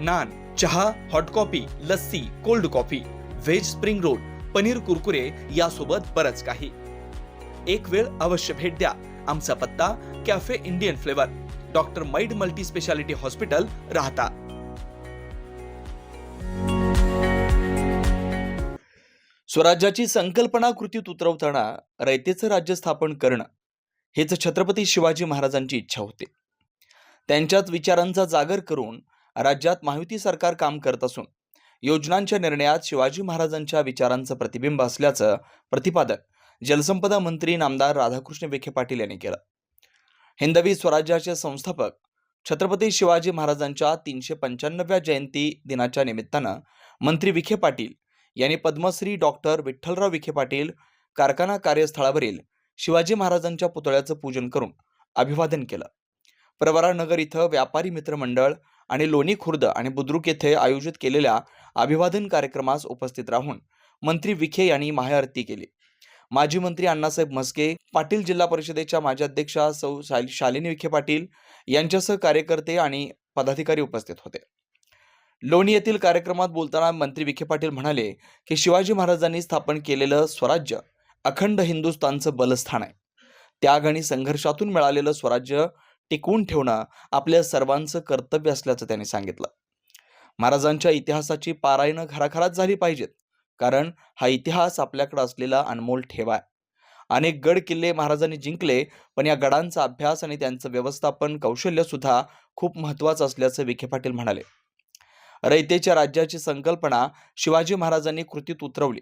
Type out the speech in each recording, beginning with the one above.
नान चहा hot coffee lassi cold coffee veg spring roll paneer Kurkure यासोबत बरंच काही. एक वेळ अवश्य भेट द्या. आमचा पत्ता कॅफे इंडियन फ्लेवर डॉक्टर मैड मल्टी स्पेशालिटी हॉस्पिटल राहता. स्वराज्याची संकल्पना कृतीत उतरवताना रयतेचं राज्य स्थापन करणं हेच छत्रपती शिवाजी महाराजांची इच्छा होती. त्यांच्याच विचारांचा जागर करून राज्यात महायुती सरकार काम करत असून योजनांच्या निर्णयात शिवाजी महाराजांच्या विचारांचं प्रतिबिंब असल्याचं प्रतिपादन जलसंपदा मंत्री नामदार राधाकृष्ण विखे पाटील यांनी केलं. हिंदवी स्वराज्याचे संस्थापक छत्रपती शिवाजी महाराजांच्या तीनशे पंच्याण्णव्या जयंती दिनाच्या निमित्तानं मंत्री विखे पाटील यांनी पद्मश्री डॉक्टर विठ्ठलराव विखे पाटील कारखाना कार्यस्थळावरील शिवाजी महाराजांच्या पुतळ्याचं पूजन करून अभिवादन केलं. प्रवरानगर इथं व्यापारी मित्र मंडळ आणि लोणी खुर्द आणि बुद्रुक येथे आयोजित केलेल्या अभिवादन कार्यक्रमास उपस्थित राहून मंत्री विखे यांनी महाआरती केली. माजी मंत्री अण्णासाहेब म्हस्के पाटील जिल्हा परिषदेच्या माजी अध्यक्षा सौ शालिनी विखे पाटील यांच्यासह कार्यकर्ते आणि पदाधिकारी उपस्थित होते. लोणी येथील कार्यक्रमात बोलताना मंत्री विखे पाटील म्हणाले की शिवाजी महाराजांनी स्थापन केलेलं स्वराज्य अखंड हिंदुस्थानचं बलस्थान आहे. त्याग आणि संघर्षातून मिळालेलं स्वराज्य टिकवून ठेवणं आपल्या सर्वांचं कर्तव्य असल्याचं त्यांनी सांगितलं. महाराजांच्या इतिहासाची पारायणं घराघरात झाली पाहिजेत कारण हा इतिहास आपल्याकडे असलेला अनमोल ठेवा आहे. अनेक गड किल्ले महाराजांनी जिंकले पण या गडांचा अभ्यास आणि त्यांचं व्यवस्थापन कौशल्य सुद्धा खूप महत्वाचं असल्याचं विखे पाटील म्हणाले. रयतेच्या राज्याची संकल्पना शिवाजी महाराजांनी कृतीत उतरवली.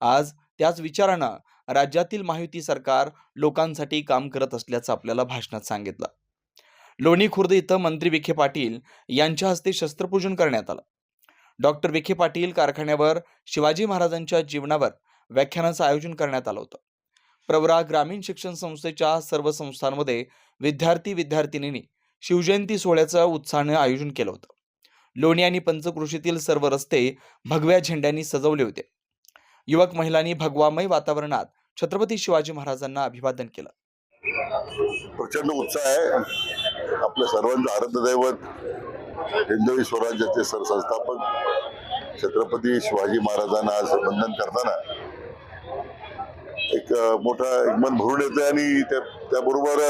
आज त्याच विचारानं राज्यातील महायुती सरकार लोकांसाठी काम करत असल्याचं आपल्याला भाषणात सांगितलं. लोणी खुर्द इथं मंत्री विखे पाटील यांच्या हस्ते शस्त्रपूजन करण्यात आलं. डॉक्टर विखे पाटील कारखान्यावर शिवाजी महाराजांच्या जीवनावर व्याख्यानाचं आयोजन करण्यात आलं होतं. प्रवरा ग्रामीण शिक्षण संस्थेच्या सर्व संस्थांमध्ये विद्यार्थी विद्यार्थिनींनी शिवजयंती सोहळ्याचं उत्साहानं आयोजन केलं होतं. लोणी आणि पंचकृषीतील सर्व रस्ते भगव्या झेंड्यांनी सजवले होते. युवक महिलांनी भगवामय वातावरणात छत्रपती शिवाजी महाराजांना अभिवादन केलं. प्रचंड उत्साह आहे. आपल्या सर्वांचं आराध्यदैवत हिंदवी स्वराज्याचे सरसंस्थापक छत्रपती शिवाजी महाराजांना आज वंदन करताना एक मोठा एक मन भरून येतं आणि त्या त्याबरोबर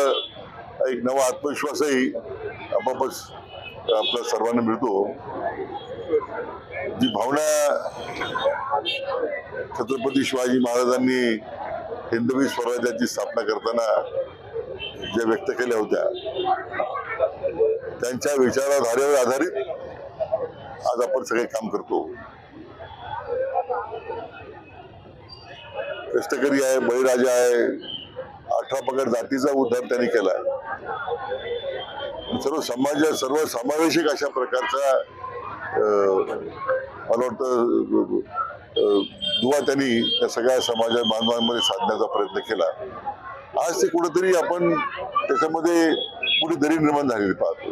एक नवा आत्मविश्वासही आपापच आपल्या सर्वांना मिळतो. जी भावना छत्रपती शिवाजी महाराजांनी हिंदवी स्वराज्याची स्थापना करताना जे व्यक्त केल्या होत्या. त्यांच्या विचारधारेवर आधारित आज आपण सगळे काम करतो. कष्टकरी आहे बळीराजा आहे अठरा पगड जातीचा उद्धार त्यांनी केला सर्व समाज सर्व समावेशक अशा प्रकारचा अं, मला वाटतं दुवा त्यांनी त्या सगळ्या समाजात बांधवांमध्ये साधण्याचा प्रयत्न केला. आज ते कुठेतरी आपण त्याच्यामध्ये कुठे दरी निर्माण झालेली पाहतो.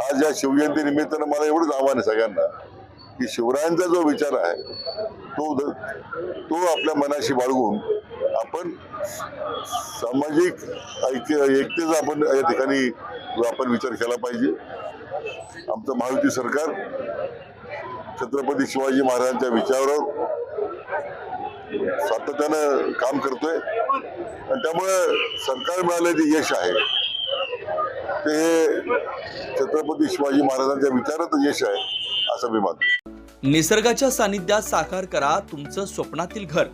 आज या शिवजयंती निमित्तानं मला एवढंच आव्हान आहे सगळ्यांना की शिवरायांचा जो विचार आहे तो द- तो आपल्या मनाशी बाळगून आपण सामाजिक ऐक्य एकतेचा आपण या ठिकाणी आपण विचार केला पाहिजे. आमचं महायुती सरकार छत्रपती शिवाजी महाराजांच्या विचारावर सातत्यानं काम करतोय. त्यामुळे सरकार मिळालं जे यश आहे. ते छत्रपती शिवाजी महाराजांच्या विचारात यश आहे असं मी मानतो. निसर्गाच्या सानिध्यात साकार करा तुमचं स्वप्नातील घर.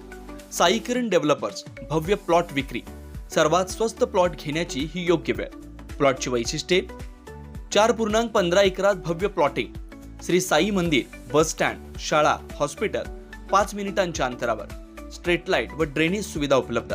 साई किरण डेव्हलपर्स भव्य प्लॉट विक्री. सर्वात स्वस्त प्लॉट घेण्याची ही योग्य वेळ. प्लॉटची वैशिष्ट्ये. चार पूर्णांक पंधरा एकरात भव्य प्लॉटिंग. श्री साई मंदिर बस स्टँड शाळा हॉस्पिटल पाच मिनिटांच्या अंतरावर. स्ट्रीट लाइट व ड्रेनेज सुविधा उपलब्ध.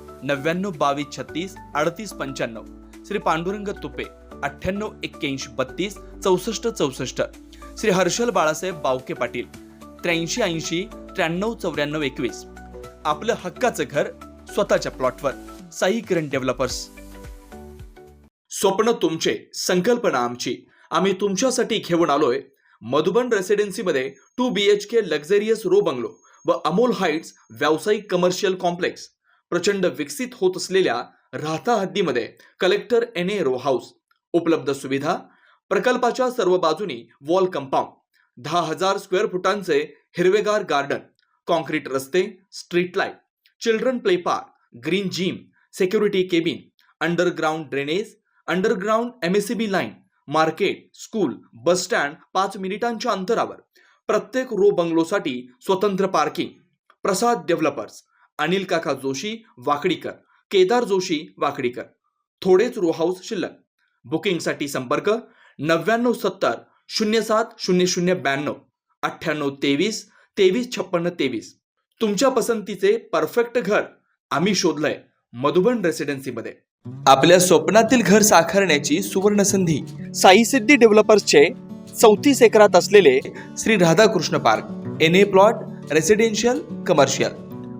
नव्याण्णव बावीस छत्तीस अडतीस पंच्याण्णव. श्री पांडुरंग तुपे अठ्ठ्याण्णव एक्क्याऐंशी बत्तीस चौसष्ट चौसष्ट. श्री हर्षल बाळासाहेब बावके पाटील त्र्याऐंशी ऐंशी त्र्याण्णव चौऱ्याण्णव एकवीस. आपलं हक्काचं घर स्वतःच्या प्लॉटवर. साई किरण डेव्हलपर्स. स्वप्न तुमचे संकल्पना आमची. आम्ही तुमच्यासाठी घेऊन आलोय Madhuban रेसिडेन्सीमध्ये two B H K luxurious row bungalow व अमोल हाईट्स व्यावसायिक कमर्शियल कॉम्प्लेक्स. प्रचंड विकसित होत असलेल्या Rahata हद्दीमध्ये collector N A row house उपलब्ध सुविधा प्रकल्पाच्या सर्व बाजूनी वॉल कंपाऊंड दहा हजार स्क्वेअर फुटांचे हिरवेगार गार्डन कॉन्क्रीट रस्ते street light children play park green gym security cabin underground drainage underground MSCB line market school bus stand पाच मिनिटांच्या अंतरावर प्रत्येक रो बंगलोसाठी स्वतंत्र पार्किंग प्रसाद डेव्हलपर्स अनिल काका जोशी वाकडीकर. केदार जोशी वाकडीकर. थोडेच रो हाऊस शिल्लक. बुकिंगसाठी संपर्क नव्याण्णव सत्तर शून्य सात शून्य शून्य ब्याण्णव अठ्ठ्याण्णव तेवीस तेवीस छप्पन्न तेवीस. तुमच्या पसंतीचे परफेक्ट घर आम्ही शोधलंय मधुबन रेसिडेन्सीमध्ये आपल्या स्वप्नातील घर साकारण्याची सुवर्ण संधी साई सिद्धी डेव्हलपर्सचे चौतीस एकरात असलेले Shri Radhakrishna park. N A plot residential commercial